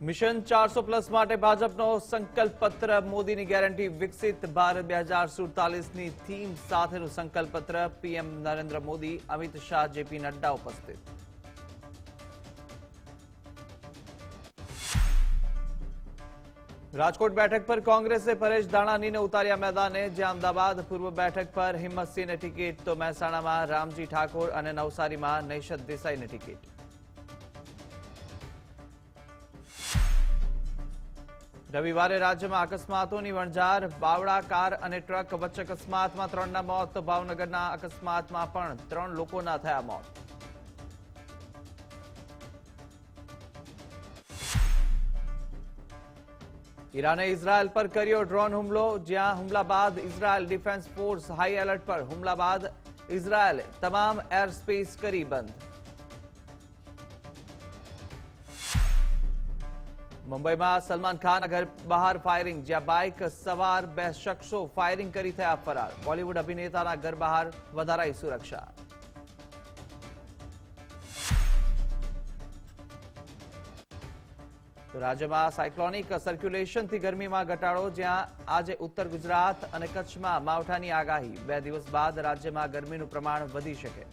Mission ચારસો plus માટે ભાજપનો સંકલ્પ પત્ર મોદીની ગેરંટી વિકસિત ભારત બે હજાર સુડતાલીસની થીમ સાથેનું સંકલ્પ પત્ર પીએમ નરેન્દ્ર મોદી, અમિત શાહ, જેપી નડ્ડા ઉપસ્થિત. રાજકોટ બેઠક પર કોંગ્રેસે પરેશ ધાણાનીને ઉતાર્યા મેદાને, જ્યાં અમદાવાદ પૂર્વ બેઠક પર હિંમતસિંહને ટિકિટ, તો મહેસાણામાં રામજી ઠાકોર અને નવસારીમાં નૈશદ દેસાઈને ટિકિટ. રવિવારે રાજ્યમાં અકસ્માતોની વણઝાર બાવળા કાર અને ટ્રક વચ્ચે અકસ્માતમાં ત્રણના મોત તો ભાવનગરના અકસ્માતમાં પણ ત્રણ લોકોના થયા મોત ઈરાને ઇઝરાયલ પર કર્યો ડ્રોન હુમલો જ્યાં હુમલા બાદ Israel defence force high alert પર હુમલા બાદ ઇઝરાયલે તમામ એર સ્પેસ કરી બંધ મુંબઈમાં સલમાન ખાન ઘર બહાર ફાયરિંગ જ્યાં બાઇક સવાર, બે શખ્સો ફાયરિંગ કરી થયા ફરાર. બોલિવૂડ અભિનેતાના ઘર બહાર વધારાઈ સુરક્ષા. રાજ્યમાં સાયક્લોનિક સર્ક્યુલેશનથી ગરમીમાં ઘટાડો, જ્યાં આજે ઉત્તર ગુજરાત અને કચ્છમાં માવઠાની આગાહી. બે દિવસ બાદ રાજ્યમાં ગરમીનું પ્રમાણ વધી શકે.